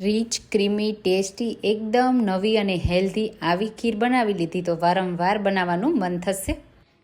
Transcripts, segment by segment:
Rich, creamy, tasty, એકદમ નવી અને હેલ્ધી આવી ખીર બનાવી લીધી તો વારંવાર બનાવવાનું મન થશે.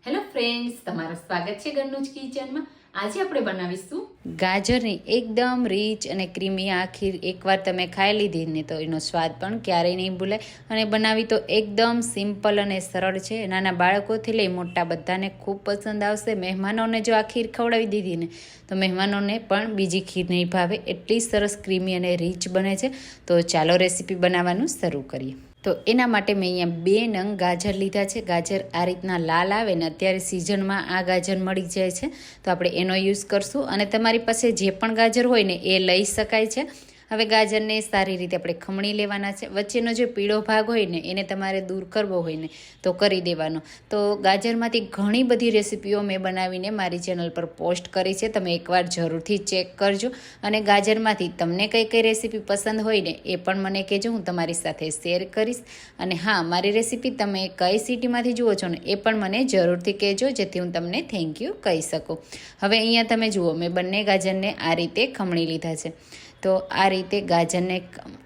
હેલો ફ્રેન્ડ્સ તમારું સ્વાગત છે ઘરનું જ કિચનમાં આજે આપણે બનાવીશું ગાજરની એકદમ રીચ અને ક્રીમી આ એકવાર તમે ખાઈ લીધી ને તો એનો સ્વાદ પણ ક્યારેય નહીં ભૂલાય અને બનાવી તો એકદમ સિમ્પલ અને સરળ છે. નાના બાળકોથી લઈ મોટા બધાને ખૂબ પસંદ આવશે. મહેમાનોને જો આ ખીર ખવડાવી દીધી ને, તો મહેમાનોને પણ બીજી ખીર નહીં ભાવે. એટલી સરસ ક્રીમી અને રીચ બને છે. તો ચાલો રેસીપી બનાવવાનું શરૂ કરીએ. તો એના માટે મેં અહીંયા બે નંગ ગાજર લીધા છે. ગાજર આ રીતના લાલ આવે ને અત્યારે સિઝનમાં આ ગાજર મળી જાય છે. તો આપણે એનો યુઝ કરશું. અને તમારી પાસે જે પણ ગાજર હોય ને એ લઈ શકાય છે. હવે ગાજરને સારી રીતે આપણે ખમણી લેવાના છે. વચ્ચેનો જે પીળો ભાગ હોય ને, એને તમારે દૂર કરવો હોય ને, તો કરી દેવાનો. તો ગાજરમાંથી ઘણી બધી રેસીપીઓ મેં બનાવીને મારી ચેનલ પર પોસ્ટ કરી છે. તમે એકવાર જરૂરથી ચેક કરજો. અને ગાજરમાંથી તમને કઈ કઈ રેસીપી પસંદ હોય ને, એ પણ મને કહેજો. હું તમારી સાથે શેર કરીશ. અને હા, મારી રેસીપી તમે કઈ સિટીમાંથી જુઓ છો ને, એ પણ મને જરૂરથી કહેજો, જેથી હું તમને થેન્ક યુ કહી શકું. હવે અહીંયા તમે જુઓ, મેં બંને ગાજરને આ રીતે ખમણી લીધા છે. તો આ રીતે ગાજરને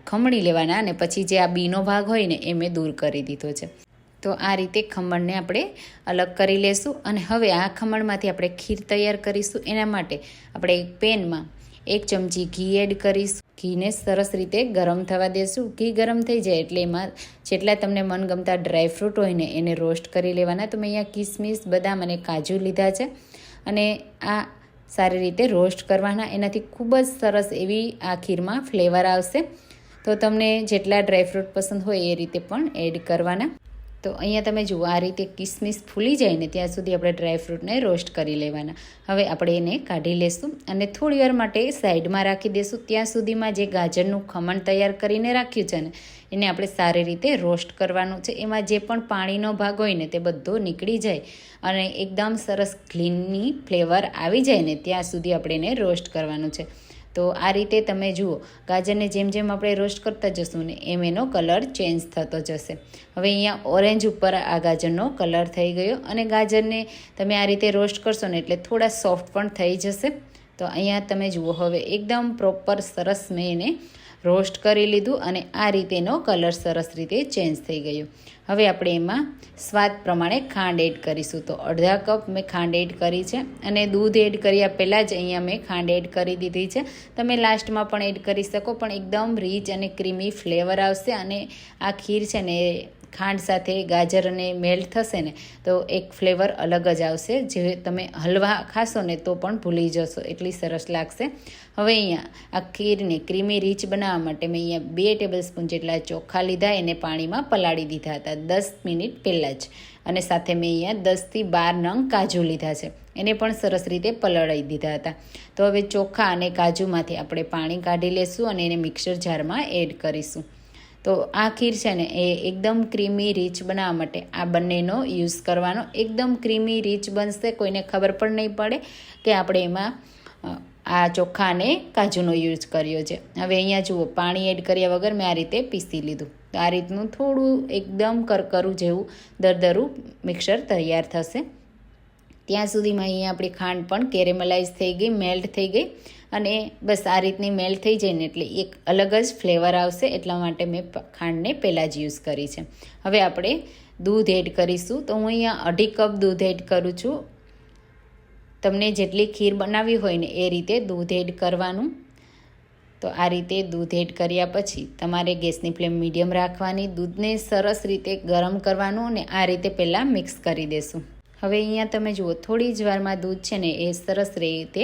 ખમણી લેવાના અને પછી જે આ બીનો ભાગ હોય ને એ મેં દૂર કરી દીધો છે. તો આ રીતે ખમણને આપણે અલગ કરી લેશું અને હવે આ ખમણમાંથી આપણે ખીર તૈયાર કરીશું. એના માટે આપણે એક પેનમાં એક ચમચી ઘી એડ કરીશું. ઘીને સરસ રીતે ગરમ થવા દેશું. ઘી ગરમ થઈ જાય એટલે એમાં જેટલા તમને મનગમતા ડ્રાયફ્રૂટ હોય ને એને રોસ્ટ કરી લેવાના. તો મેં અહીંયા કિસમિસ, બદામ અને કાજુ લીધા છે. અને આ સારી રીતે રોસ્ટ કરવાના. એનાથી ખૂબ જ સરસ એવી આ ખીરમાં ફ્લેવર આવશે. તો તમને જેટલા ડ્રાયફ્રૂટ પસંદ હોય એ રીતે પણ એડ કરવાના. તો અહીંયા તમે જુઓ, આ રીતે કિસમિસ ફૂલી જાય ને ત્યાં સુધી આપણે ડ્રાયફ્રૂટને રોસ્ટ કરી લેવાના. હવે આપણે એને કાઢી લેશું અને થોડી વાર માટે સાઈડમાં રાખી દઈશું ત્યાં સુધીમાં જે ગાજરનું ખમણ તૈયાર કરીને રાખ્યું છે ને, એને આપણે સારી રીતે રોસ્ટ કરવાનું છે. એમાં જે પણ પાણીનો ભાગ હોય ને તે બધો નીકળી જાય અને એકદમ સરસ ક્લીનની ફ્લેવર આવી જાય ને ત્યાં સુધી આપણે એને રોસ્ટ કરવાનું છે. તો આ રીતે તમે જુઓ ગાજરને જેમ જેમ આપણે રોસ્ટ કરતા જશું ને એમ એનો કલર ચેન્જ થતો જશે. હવે અહીંયા ઓરેન્જ ઉપર આ ગાજરનો કલર થઈ ગયો અને ગાજરને તમે આ રીતે રોસ્ટ કરશો ને એટલે થોડા સોફ્ટ પણ થઈ જશે. તો અહીંયા તમે જુઓ, હવે એકદમ પ્રોપર સરસ મેં એને રોસ્ટ કરી લીધું અને આ રીતેનો કલર સરસ રીતે ચેન્જ થઈ ગયો. હવે આપણે એમાં સ્વાદ પ્રમાણે ખાંડ એડ કરીશું. તો અડધા કપ મેં ખાંડ એડ કરી છે અને દૂધ એડ કર્યા પહેલાં જ અહીંયા મેં ખાંડ એડ કરી દીધી છે. તમે લાસ્ટમાં પણ એડ કરી શકો, પણ એકદમ રીચ અને ક્રીમી ફ્લેવર આવશે અને આ ખીર છે ને ખાંડ સાથે ગાજર અને મેલ્ટ થશે ને, તો એક ફ્લેવર અલગ જ આવશે. જે તમે હલવા ખાશો ને તો પણ ભૂલી જશો. એટલી સરસ લાગશે. હવે અહીંયા આ ખીરને ક્રીમી રીચ બનાવવા માટે મેં અહીંયા બે ટેબલ સ્પૂન જેટલા ચોખા લીધા, એને પાણીમાં પલાળી દીધા હતા દસ મિનિટ પહેલાં જ. અને સાથે મેં અહીંયા દસથી બાર નંગ કાજુ લીધા છે. એને પણ સરસ રીતે પલાળી દીધા હતા. તો હવે ચોખા અને કાજુમાંથી આપણે પાણી કાઢી લેશું અને એને મિક્સર જારમાં એડ કરીશું. તો આ ખીર છે ને એ એકદમ ક્રીમી રીચ બનાવવા માટે આ બંનેનો યુઝ કરવાનો. એકદમ ક્રીમી રીચ બનશે, કોઈને ખબર પણ નહીં પડે કે આપણે એમાં આ ચોખા અને કાજુનો યુઝ કર્યો છે. હવે અહીંયા જુઓ, પાણી એડ કર્યા વગર મેં આ રીતે પીસી લીધું. તો આ રીતનું થોડું એકદમ કરકરું જેવું દરદરું મિક્સર તૈયાર થશે. ત્યાં સુધીમાં અહીંયા આપણી ખાંડ પણ કેરેમલાઇઝ થઈ ગઈ, મેલ્ટ થઈ ગઈ અને બસ આ રીતની મેલ્ટ થઈ જાય ને એટલે એક અલગ જ ફ્લેવર આવશે એટલા માટે મેં ખાંડને પહેલાં જ યુઝ કરી છે. હવે આપણે દૂધ એડ કરીશું. તો હું અહીંયા અઢી કપ દૂધ એડ કરું છું. તમને જેટલી ખીર બનાવવી હોય ને એ રીતે દૂધ એડ કરવાનું. તો આ રીતે દૂધ એડ કર્યા પછી તમારે ગેસની ફ્લેમ મીડિયમ રાખવાની, દૂધને સરસ રીતે ગરમ કરવાનું અને આ રીતે પહેલાં મિક્સ કરી દેશું. હવે અહીંયા તમે જુઓ, થોડી જ વારમાં દૂધ છે ને એ સરસ રીતે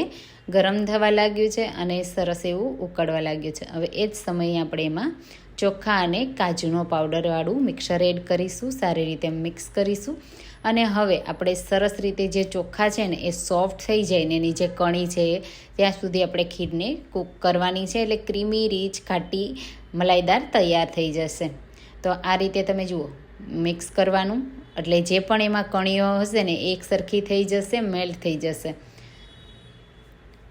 ગરમ થવા લાગ્યું છે અને સરસ એવું ઉકળવા લાગ્યું છે. હવે એ જ સમયે આપણે એમાં ચોખા અને કાજુનો પાવડરવાળું મિક્સર એડ કરીશું, સારી રીતે મિક્સ કરીશું. અને હવે આપણે સરસ રીતે જે ચોખ્ખા છે ને એ સોફ્ટ થઈ જાય ને એની જે કણી છે ત્યાં સુધી આપણે ખીરને કૂક કરવાની છે એટલે ક્રીમી રીચ ખાટી મલાઈદાર તૈયાર થઈ જશે. તો આ રીતે તમે જુઓ મિક્સ કરવાનું. એટલે જે પણ એમાં કણીઓ હશે ને એક સરખી થઈ જશે, મેલ્ટ થઈ જશે.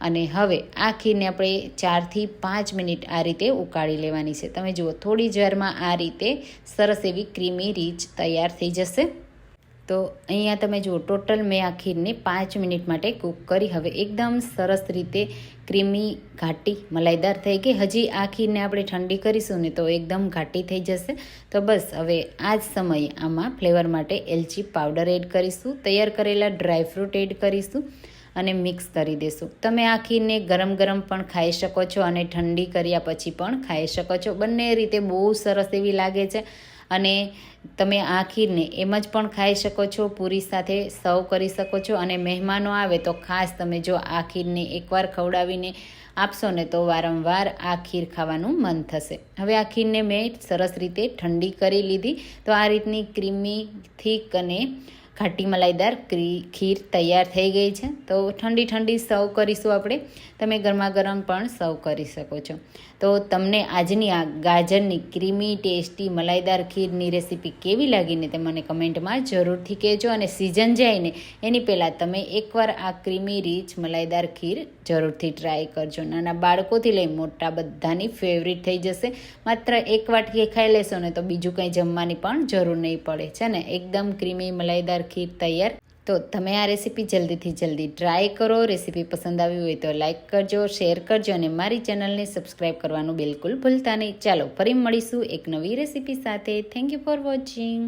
અને હવે આ ખીરને આપણે ચારથી પાંચ મિનિટ આ રીતે ઉકાળી લેવાની છે. તમે જુઓ, થોડી જ વારમાં આ રીતે સરસ એવી ક્રીમી રીચ તૈયાર થઈ જશે. તો અહીંયા તમે જુઓ, ટોટલ મેં આ ખીરને પાંચ મિનિટ માટે કૂક કરી. હવે એકદમ સરસ રીતે ક્રીમી, ઘાટી, મલાઈદાર થઈ ગઈ. હજી આ ખીરને આપણે ઠંડી કરીશું ને તો એકદમ ઘાટી થઈ જશે. તો બસ, હવે આ જ સમયે આમાં ફ્લેવર માટે એલચી પાવડર એડ કરીશું. તૈયાર કરેલા ડ્રાયફ્રૂટ એડ કરીશું અને મિક્સ કરી દેશું. તમે આ ખીરને ગરમ ગરમ પણ ખાઈ શકો છો અને ઠંડી કર્યા પછી પણ ખાઈ શકો છો. બંને રીતે બહુ સરસ એવી લાગે છે. અને તમે આ ખીરને એમ જ પણ ખાઈ શકો છો, પૂરી સાથે સર્વ કરી શકો છો અને મહેમાનો આવે તો ખાસ તમે જો આ ખીરને એકવાર ખવડાવીને આપશો ને તો વારંવાર આ ખીર ખાવાનું મન થશે. હવે આ ખીરને મેં સરસ રીતે ઠંડી કરી લીધી. તો આ રીતની ક્રીમી, થીક અને ખાટી મલાઈદાર ખીર તૈયાર થઈ ગઈ છે. તો ઠંડી ઠંડી સર્વ કરીશું આપણે. તમે ગરમા ગરમ પણ સર્વ કરી શકો છો. તો તમને આજની આ ગાજરની ક્રીમી, ટેસ્ટી, મલાઈદાર ખીરની રેસીપી કેવી લાગીને તે મને કમેન્ટમાં જરૂરથી કહેજો અને સિઝન જાય ને એની પહેલાં તમે એકવાર આ ક્રીમી રીચ મલાઈદાર ખીર જરૂરથી ટ્રાય કરજો. નાના બાળકોથી લઈ મોટા બધાની ફેવરિટ થઈ જશે. માત્ર એક વાટકી ખાઈ લેશો ને તો બીજું કંઈ જમવાની પણ જરૂર નહીં પડે. છે ને? એકદમ ક્રીમી, મલાઈદાર ખીર તૈયાર તો તમે આ રેસીપી જલ્દીથી જલ્દી ટ્રાય કરો. રેસીપી પસંદ આવી હોય તો લાઇક કરજો, શેર કરજો અને મારી ચેનલને સબસ્ક્રાઈબ કરવાનું બિલકુલ ભૂલતા નહીં. ચાલો ફરી મળીશું એક નવી રેસીપી સાથે. Thank you for watching